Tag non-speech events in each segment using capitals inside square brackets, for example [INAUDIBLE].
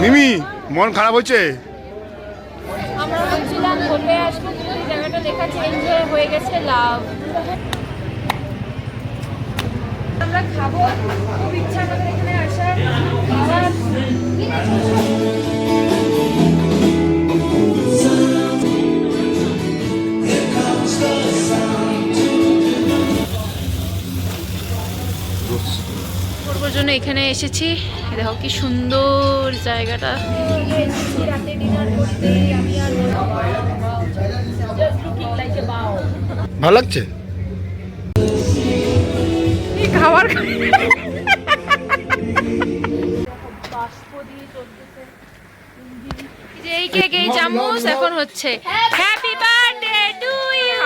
মিমি মন খারাপ হচ্ছে? আমরা ঘুরতে আসব কিন্তু এই জায়গাটা লেখা চেঞ্জ হয়ে গেছে লাভ আমরা খাব খুব ইচ্ছা আমাদের এখানে আসার করবার জন্য এখানে এসেছি। দেখো কি সুন্দর জায়গাটা। ভালো লাগছে? খাবার বাষ্প দিয়ে চলতেছে যে এই কেক এই চামচ এখন হচ্ছে। Happy birthday to you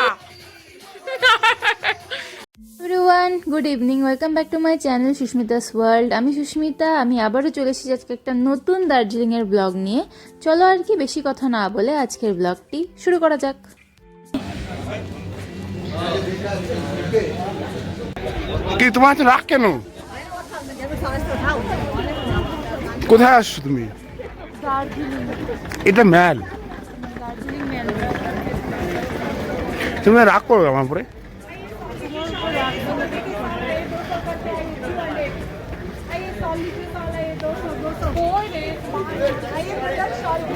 everyone good evening welcome back to my channel Susmita's world আমি সুস্মিতা আমি আবারও চলে এসেছি আজকে একটা নতুন দার্জিলিংয়ের ব্লগ নিয়ে। চলো আর কি বেশি কথা না বলে আজকের ব্লগটি শুরু করা যাক। কি তোমার রাখ কেন? কোথায় আসছো তুমি? এটা ম্যাল। তুমি রাগ করো আমার পরে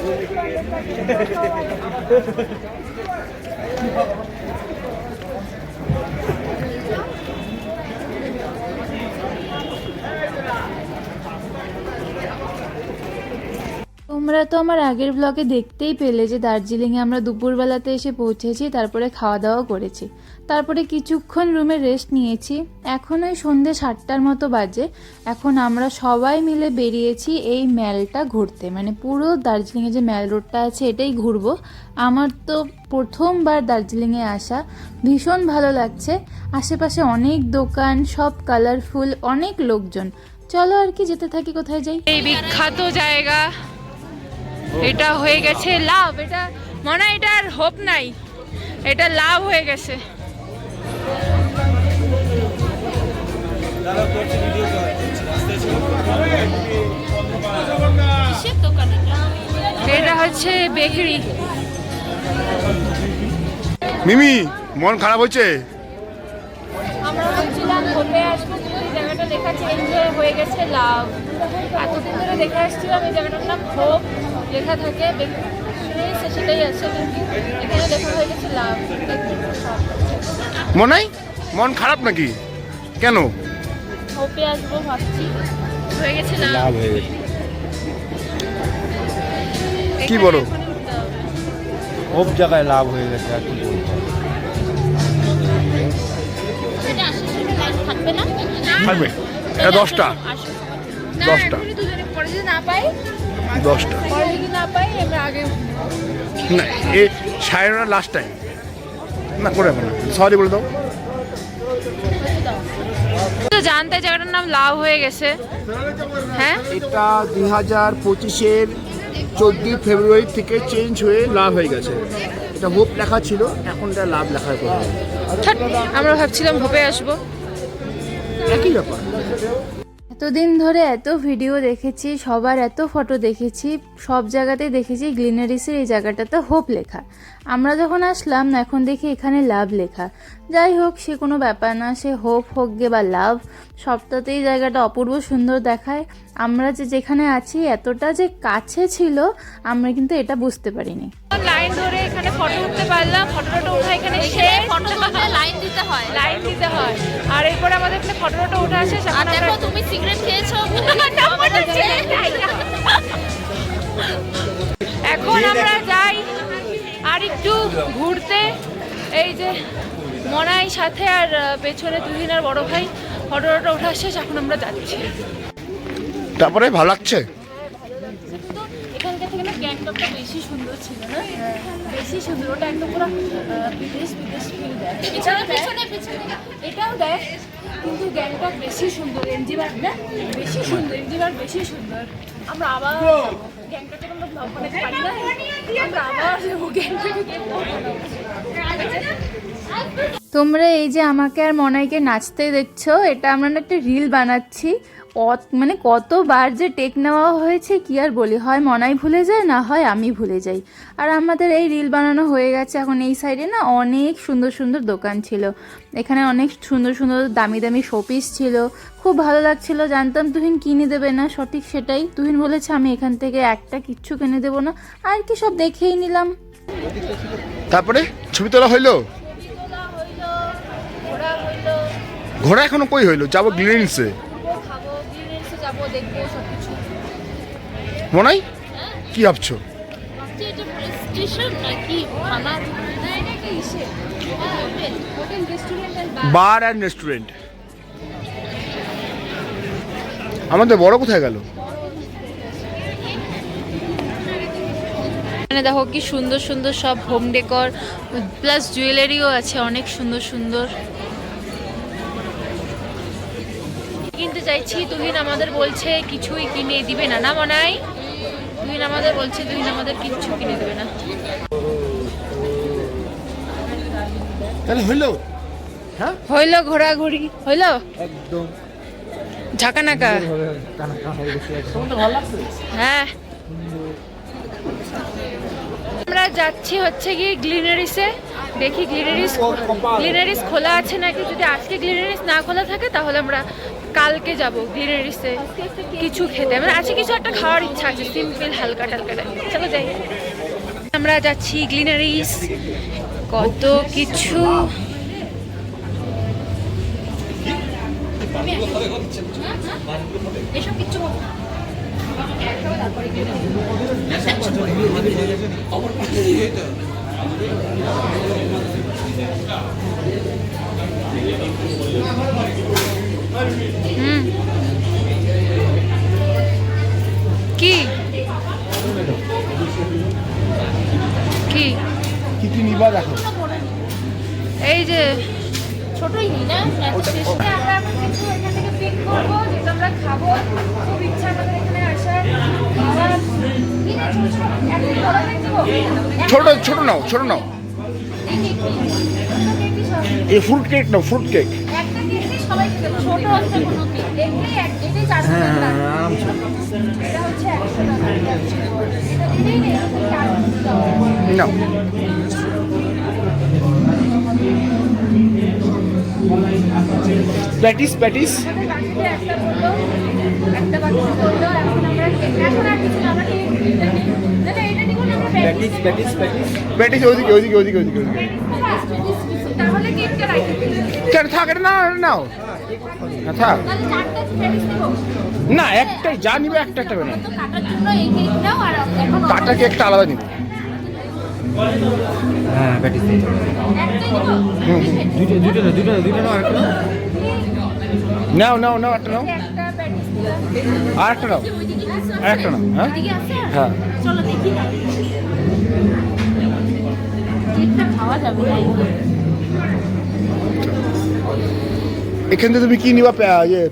Thank you. তোমরা তো আমার আগের ব্লগে দেখতেই পেলে যে দার্জিলিংয়ে আমরা দুপুরবেলাতে এসে পৌঁছেছি, তারপরে খাওয়া দাওয়া করেছি। তারপরে কিছুক্ষণ রুমে রেস্ট নিয়েছি। এখন ওই সন্ধে সাতটার মতো বাজে। এখন আমরা সবাই মিলে বেরিয়েছি এই ম্যালটা ঘুরতে। মানে পুরো দার্জিলিংয়ে যে ম্যাল রোডটা আছে, এটাই ঘুরবো। আমার তো প্রথমবার দার্জিলিংয়ে আসা। ভীষণ ভালো লাগছে। আশেপাশে অনেক দোকান, সব কালারফুল অনেক লোকজন। চলো আর কি যেতে থাকি, কোথায় যাই? এই বিখ্যাত জায়গা। এটা হয়ে গেছে লাভ এটা মনে হয় এটার হোপ নাই। এটা লাভ হয়ে গেছে। এটা হচ্ছে বেকরি। মিমি মন খারাপ হচ্ছে আমরা ভাবছিলাম ঘুরতে আসব এই জায়গাটা লেখা চেঞ্জ হয়ে গেছে লাভ। এতদিন ধরে দেখে আসছিলাম এই জায়গাটার নাম হোপ লেখা থাকে দেখ- সেটাই আছে কিন্তু এখানে লেখা হয়ে গেছে লাভ মনে হয় মন খারাপ নাকি? কেন? হোপে আসব ভাবছি। হয়ে গেছে লাভ লাভ হয়ে গেছে। কি বলো? সব জায়গায় লাভ হয়ে গেছে আর কি বলব? থাকবে না। থাকবে। এটা দশটা। দশটা। না পাই দশটা। না আমরা এ সাড়ে নটা লাস্ট টাইম না করে হবে না সরি বলে দাও। তো জানতে জায়গাটার নাম লাভ হয়ে গেছে। হ্যাঁ? এটা দুই হাজার পঁচিশের চোদ্দই ফেব্রুয়ারি থেকে চেঞ্জ হয়ে লাভ হয়ে গেছে। এটা হোপ লেখা ছিল এখন এটা লাভ লেখা আমরা ভাবছিলাম হোপে আসব। একই ব্যাপার। এতদিন ধরে এত ভিডিও দেখেছি, সবার এত ফটো দেখেছি, সব জায়গাতেই দেখেছি গ্লিনারিসের এই জায়গাটা তো হোপ লেখা। আমরা যখন আসলাম এখন দেখি এখানে লাভ লেখা। যাই হোক সে কোনো ব্যাপার না সে হোপ হোক গে বা লাভ সবটাতেই জায়গাটা অপূর্ব সুন্দর দেখায়। আমরা যে যেখানে আছি এতটা যে কাছে ছিল আমরা কিন্তু এটা বুঝতে পারিনি। লাইন ধরে এখানে ফটো উঠতে পারলাম ফটোটা ওঠা এখানে শেষ। ফটো লাইন দিতে হয়। লাইন দিতে হয়। আর এরপরে আমাদের এখানে ফটোটা ওঠা শেষ এখন দেখো তুমি সিগারেট খেয়েছো। [LAUGHS] এখন আমরা যাই। আর একটু ঘুরতে, এই যে মনাই সাথে আর পেছনে দুদিন আর বড় ভাই ফটো ওঠা শেষ, এখন আমরা যাচ্ছি। তারপরে ভালো লাগছে? থেকে বেশি সুন্দর ছিল না? বেশি সুন্দর। ওটা একদম পুরো বিদেশ বিদেশ ফিল দেয়। এটাও দেয় কিন্তু গ্যাংটক বেশি সুন্দর এনজিবার না? বেশি সুন্দর এনজিবার বেশি সুন্দর। আমরা আবার গ্যাংটকে আমরা ব্লগ বানাতে পারি না। আমরা আবার গ্যাংটকে। তোমরা এই যে আমাকে আর মনাইকে নাচতে দেখছ, এটা আমরা না একটা রিল বানাচ্ছি। মানে কতবার যে টেক নেওয়া হয়েছে, কি আর বলি? হয় মনাই ভুলে যায়, না হয় আমি ভুলে যাই। আর আমাদের এই রিল বানানো হয়ে গেছে এখন এই সাইডে না অনেক সুন্দর সুন্দর দোকান ছিল। এখানে অনেক সুন্দর সুন্দর দামি দামি শোপিস ছিল। খুব ভালো লাগছিল, জানতাম তুহিন কিনে দেবে না, সঠিক সেটাই। তুহিন বলেছে, আমি এখান থেকে একটা কিচ্ছু কিনে দেবো না। আর কি সব দেখেই নিলাম। তারপরে ছবি তোলা হইল তোলা হইল ঘোরা হইল ঘোড়া এখনও কই হইল? যাব গ্লিনিসে দেখব মনাই কি ভাবছ? Bar bar and restaurant. আমাদের বড় কোথায় গেল? এখানে দেখো কি সুন্দর সুন্দর সব হোম ডেকর প্লাস জুয়েলারিও আছে অনেক সুন্দর সুন্দর। কিনতে চাইছি তুহিন আমাদের বলছে কিছুই কিনে দিবে না। না মনাই তুহিন আমাদের বলছে তুহিন আমাদের কিচ্ছু কিনে দেবে না। তাহলে হইল? হইল ঘোরাঘুরি হইল? একদম। ঝাঁকানাকা। হ্যাঁ। আমরা যাচ্ছি হচ্ছে কি গ্লিনারিসে। দেখি গ্লিনারিস গ্লিনারিস খোলা আছে নাকি? যদি আজকে গ্লিনারিস না খোলা থাকে, তাহলে আমরা কালকে যাব গ্লিনারিসে কিছু খেতে। মানে আজকে কিছু একটা খাওয়ার ইচ্ছা আছে, সিম্পল হালকা টালকা চলো যাই। আমরা যাচ্ছি গ্লিনারিস। কত কিছু। এসব হবে না। কি? কি? কি কি নিবা দেখো। এই যে ছোটই নি না আমরা এখন কিছু এখান থেকে পিক করব যেটা আমরা খাব ছোট ছোট, নাও ছোট নাও। এই ফ্রুট কেক নাও ফ্রুট কেক। নাও। প্যাটিস প্যাটিস একটা না। না, না, না, প্যাটিস ওইদিকে তাহলে কেকটা রাখি কেন থাক এটা নাও নাও থাক না একটাই যা নিবে একটা একটা করে নাও। তো কাটার জন্য এই কেক নাও আর এখন কাটা কেকটা আলাদা নিবে হ্যাঁ প্যাটিস হুম হুম। দুটো দুটো না দুটো না দুটো না আরেকটা নাও। নাও নাও একটা নাও। একটা আর একটা নাও। আর একটা নাও হ্যাঁ? হ্যাঁ। চলো দেখি না কেকটা খাওয়া যাবে তাই এখান থেকে তুমি কি নিবা ইয়ে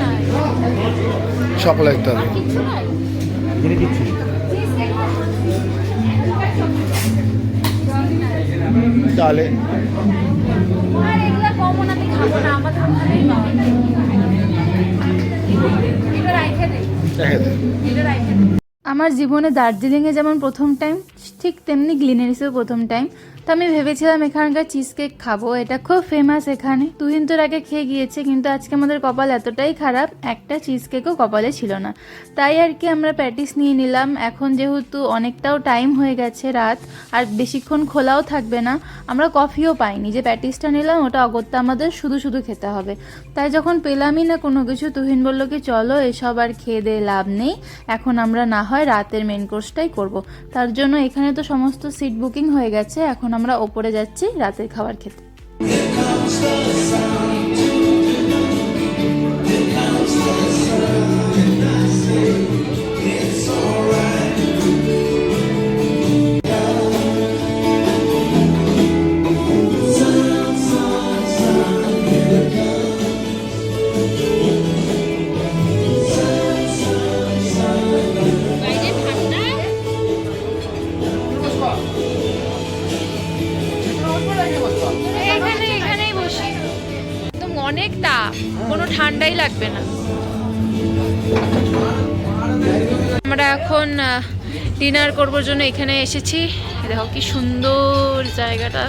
নাই? সকালে দেখতে দে। আমার জীবনে দার্জিলিংয়ে যেমন প্রথম টাইম ঠিক তেমনি গ্লিনারিসেও প্রথম টাইম তো আমি ভেবেছিলাম এখানকার চিজ কেক খাব। এটা খুব ফেমাস এখানে। তুহিন তোর আগে খেয়ে গিয়েছে, কিন্তু আজকে আমাদের কপাল এতটাই খারাপ, একটা চিজ কেকও কপালে ছিল না। তাই আর কি আমরা প্যাটিস নিয়ে নিলাম। এখন যেহেতু অনেকটাও টাইম হয়ে গেছে রাত, আর বেশিক্ষণ খোলাও থাকবে না, আমরা কফিও পাইনি। যে প্যাটিসটা নিলাম, ওটা অগত্যা আমাদের শুধু শুধু খেতে হবে। তাই যখন পেলামই না কোনো কিছু, তুহিন বলল কি, চলো এসব আর খেয়ে দিয়ে লাভ নেই। এখন আমরা না হয় রাতের মেন কোর্সটাই করব। তার জন্য এখানে তো সমস্ত সিট বুকিং হয়ে গেছে। এখন আমরা ওপরে যাচ্ছি রাতের খাবার খেতে। ঠান্ডাই লাগবে না। আমরা এখন ডিনার করবার জন্য এখানে এসেছি। দেখো কি সুন্দর জায়গাটা।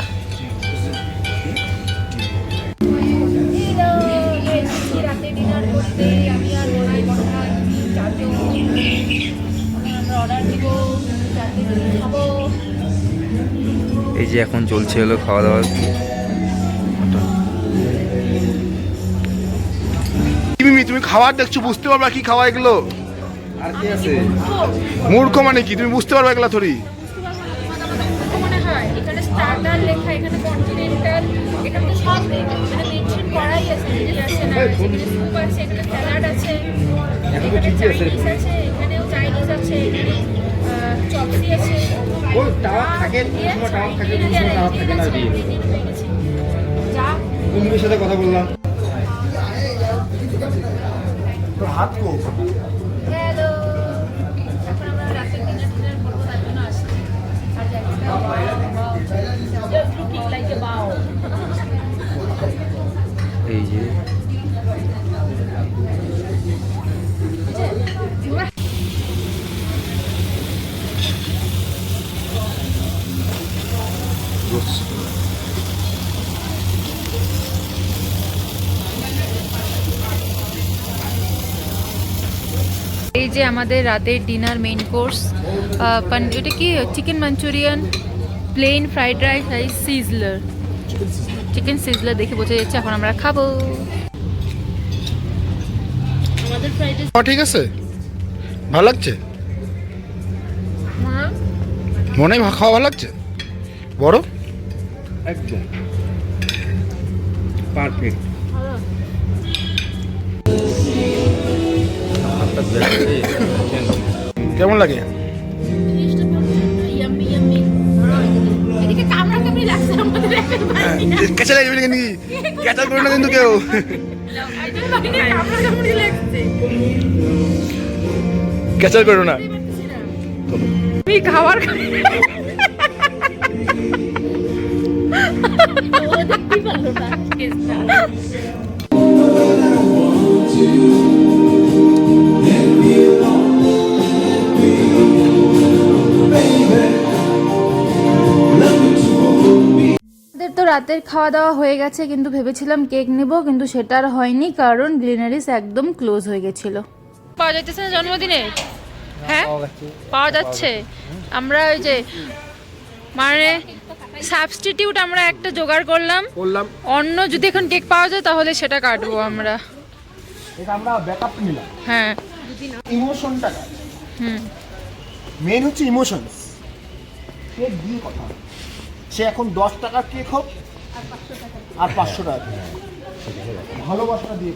এই যে এখন চলছে হলো খাওয়া দাওয়া। তুমি খাবার দেখছ বুঝতে পারবা কি খাওয়া এগুলো? আর কি মূর্খ মানে কি? তুমি বুঝতে পারবা এগুলো থরি এখানে স্টার্টার লেখা এখানে কন্টিনেন্টাল এখানে তো সব লেখা। মেনশন করাই আছে যে আছে না এখানে স্যুপ আছে এখানে স্যালাড আছে এখানে চাইনিজ আছে? এখানেও চাইনিজ আছে এখানে চপসি আছে। ও টাওয়ার থাকে এ কোনো টাওয়ার থাকে চাইনিজ কোনো টাওয়ার থাকে না আছে, দিয়ে। এদিকে গেছে। যা। কুম্ভের সাথে কথা বললাম। তোর হাত কো হ্যালো এখন আমরা রাতের ডিনার ডিনার করব তার জন্য আসছি। আর জায়গাটা লুকিং লাইক এ বাও এই যে। এই আমাদের রাতের ডিনার মেইন কোর্স এটা কি chicken Manchurian plain fried rice আর সিজলার চিকেন সিজলার দেখে বোঝা যাচ্ছে এখন আমরা খাব। আমাদের ফ্রাইড রাইস ঠিক আছে। ভালো লাগছে? মনে হয় খাওয়া ভালো লাগছে? বড়? একদম। পারফেক্ট কেমন লাগে? কেঁচা লাগবে নাকি? কেঁচা করবে না কিন্তু কেউ। কেঁচা করো না। আমি খাবার ও রাতের খাওয়া দাওয়া হয়ে গেছে কিন্তু ভেবেছিলাম কেক নেব কিন্তু সেটা আর হয়নি কারণ গ্লিনারিস একদম ক্লোজ হয়ে গেছিল। পাওয়া যাইতেছে না জন্মদিনে? হ্যাঁ? পাওয়া যাচ্ছে। আমরা ওই যে মানে সাবস্টিটিউট আমরা একটা জোগাড় করলাম। বললাম অন্য যদি এখন কেক পাওয়া যায় তাহলে সেটা কাটবো আমরা। এটা আমরা ব্যাকআপ নিলাম। হ্যাঁ। ইমোশনটা হুম। মেন হচ্ছে ইমোশনস কেক দিয়ে কথা সে এখন দশ টাকার কেক হোক আর পাঁচশো টাকা ভালোবাসাটা দিয়ে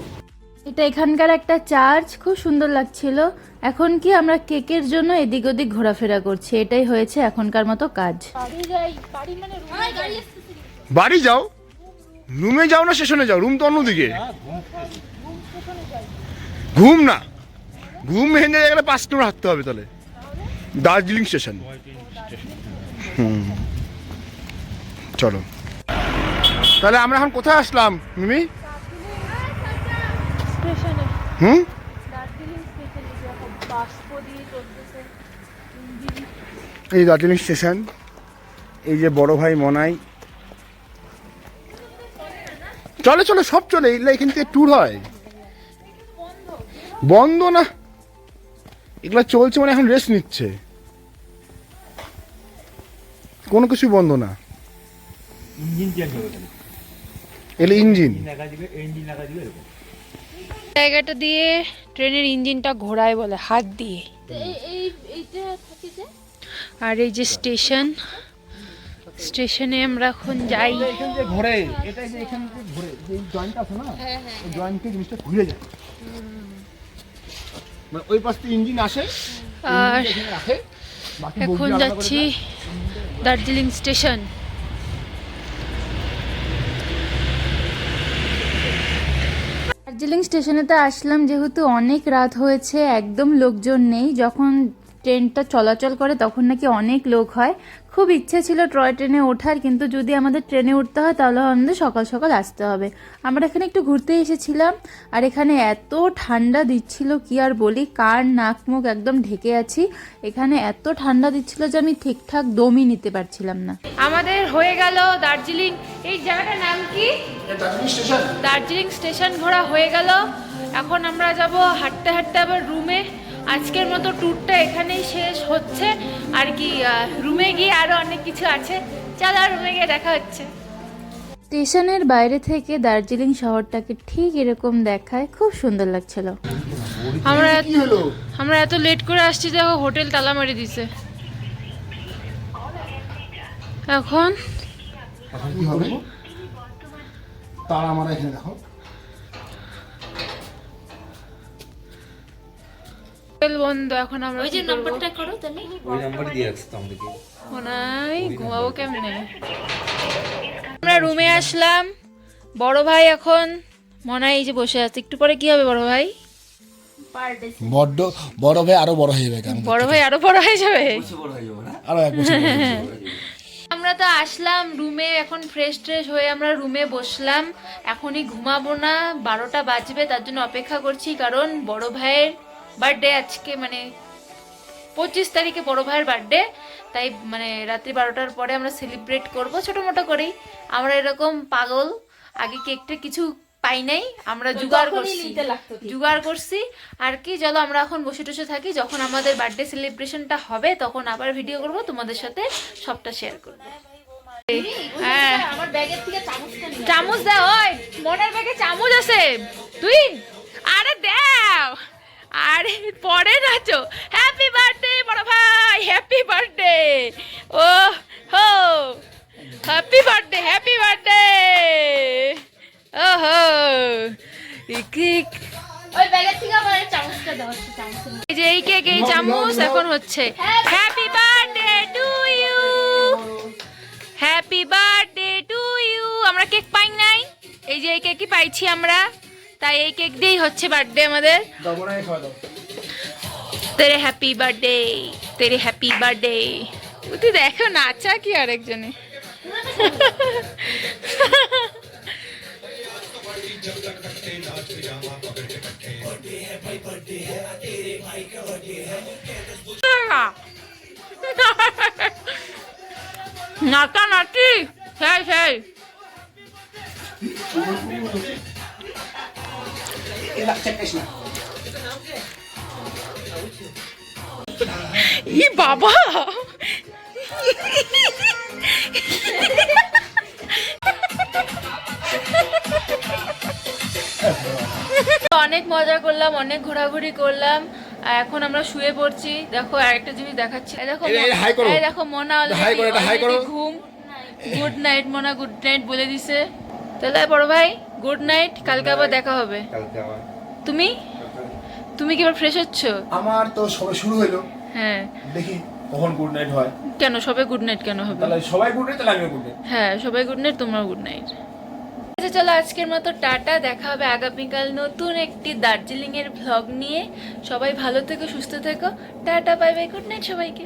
এটা এখানকার একটা চার্চ খুব সুন্দর লাগছিল। এখন কি আমরা কেকের জন্য এদিক ওদিক ঘোরাফেরা করছি? এটাই হয়েছে এখনকার মতো কাজ। বাড়ি বাড়ি মানে যাও? রুমে যাও না স্টেশনে যাও? রুম তো অন্যদিকে। ঘুম না। ঘুম ভেঙে গেলে পাঁচ কিলোমিটার হাঁটতে হবে তাহলে। দার্জিলিং স্টেশন। হুম। চলো। তাহলে আমরা এখন কোথায় আসলাম, মিমি? হুম? এই দার্জিলিং স্টেশন। এই যে বড় ভাই মনাই। চলে চলে, সব চলে, এগুলো এখান থেকে ট্যুর হয়। বন্ধ না। এগুলো চলছে মানে এখন রেস্ট নিচ্ছে। কোনো কিছুই বন্ধ না। ইঞ্জিন চেঞ্জ হবে খালি ইঞ্জিন? ইঞ্জিন লাগা দিবে এরকম। জায়গাটা দিয়ে ট্রেনের ইঞ্জিনটা ঘোরায় বলে হাত দিয়ে। এই এই এইটা থাকে যে? আর এই যে স্টেশন স্টেশনে আমরা এখন যাই। এখান ঘোরে এটা যে এখান থেকে ঘোরে যে এই আছে না ওই জয়েন্টে জিনিসটা ঘুরে যায়। মানে ওই পাশ থেকে ইঞ্জিন আসে আর এখানে যাচ্ছি দার্জিলিং স্টেশন। দার্জিলিং স্টেশনেতে আসলাম যেহেতু অনেক রাত হয়েছে একদম লোকজন নেই। যখন ট্রেনটা চলাচল করে তখন নাকি অনেক লোক হয়। খুব ইচ্ছে ছিল টয় ট্রেনে ওঠার কিন্তু যদি আমাদের ট্রেনে উঠতে হয় তাহলে আমাদের সকাল সকাল আসতে হবে। আমরা এখানে একটু ঘুরতে এসেছিলাম আর এখানে এত ঠান্ডা দিচ্ছিল কি আর বলি কার নাক মুখ একদম ঢেকে আছি। এখানে এত ঠান্ডা দিচ্ছিল যে আমি ঠিকঠাক দমই নিতে পারছিলাম না। আমাদের হয়ে গেল দার্জিলিং। এই জায়গাটার নাম কি? দার্জিলিং স্টেশন। ঘোরা হয়ে গেল। এখন আমরা যাব হাঁটতে হাঁটতে আবার রুমে আজকের মতো ট্যুরটা এখানেই শেষ হচ্ছে। আর কি রুমে গিয়ে আরও অনেক কিছু আছে। চলো রুমে গিয়ে দেখা হচ্ছে। স্টেশনের বাইরে থেকে দার্জিলিং শহরটাকে ঠিক এরকম দেখায় খুব সুন্দর লাগছিল। আমরা এত আমরা এত লেট করে আসছি দেখো হোটেল তালা মারি দিছে। এখন কি হবে? তার আমরা এখানে দেখো। হোটেল বন্ধ এখন আমরা ওই যে নাম্বারটা করো তাহলে ওই নাম্বার দিয়ে রাখছি তো আমাদেরকে। নাই ঘুমাবো কেমনে? আমরা রুমে আসলাম। বড় ভাই এখন মনে হয় এই যে বসে আছে। একটু পরে কি হবে বড় ভাই? বড্ড বড় ভাই আরও বড় হয়ে যাবে বড় ভাই আরও বড় হয়ে যাবে? আরও এক বছর বড় হয়ে যাবে। [LAUGHS] আমরা তো আসলাম রুমে এখন ফ্রেশ ট্রেশ হয়ে আমরা রুমে বসলাম। এখনই ঘুমাবো না বারোটা বাজবে তার জন্য অপেক্ষা করছি কারণ বড় ভাইয়ের বার্থডে আজকে মানে পঁচিশ তারিখে বড় ভাইয়ের বার্থডে তাই মানে রাত্রি বারোটার পরে আমরা সেলিব্রেট করব ছোটো মোটো করেই। আমরা এরকম পাগল আগে কেকটা কিছু পাই নাই আমরা জোগাড় করছি। জোগাড় করছি আর কি চলো আমরা এখন বসে টসে থাকি যখন আমাদের বার্থডে সেলিব্রেশনটা হবে তখন আবার ভিডিও করব তোমাদের সাথে সবটা শেয়ার করব। হ্যাঁ। চামচ ওই মনের ব্যাগে চামচ আছে। তুই আরে দাও। আরে পরে নাচো হ্যাপি বার্থডে বড় ভাই হ্যাপি বার্থডে ও হো হ্যাপি বার্থডে হ্যাপি বার্থডে ওহো ইক ওই ব্যাগের থেকে আমার চামচটা দাও একটা চামচ এই যে এই কেক এই চামচ এখন হচ্ছে। Happy birthday to you happy birthday to you আমরা কেক পাই নাই। এই যে এই কেকই পাইছি আমরা। তাই এই কেক দিয়েই হচ্ছে বার্থডে আমাদের। তেরে হ্যাপি বার্থডে তেরে হ্যাপি বার্থডে তুই দেখো নাচা কি আরেকজনে। নাচা নাচি সেই সেই। ই বাবা! অনেক মজা করলাম অনেক ঘোরাঘুরি করলাম আর এখন আমরা শুয়ে পড়ছি। দেখো আরেকটা জিনিস দেখাচ্ছি। দেখো এই, এই, hi করো। এই দেখো মনা। ঘুম। গুড নাইট মনা গুড নাইট বলে দিছে। তাহলে বড় ভাই গুড নাইট কালকে আবার দেখা হবে। কালকে আমার তুমি? তুমি কি এবার ফ্রেশ হচ্ছ? আমার তো সবে শুরু হইল। হ্যাঁ। দেখি কখন গুড নাইট হয়। কেন? সবাই গুড নাইট কেন হবে? তাহলে সবাই গুড নাইট তাহলে আমিও গুড নাইট হ্যাঁ সবাই গুড নাইট তোমরাও গুড নাইট আচ্ছা চলো আজকের মতো টাটা। দেখা হবে আগামীকাল নতুন একটি দার্জিলিং এর ভ্লগ নিয়ে। সবাই ভালো থেকো সুস্থ থেকো। Tata bye bye good night সবাইকে।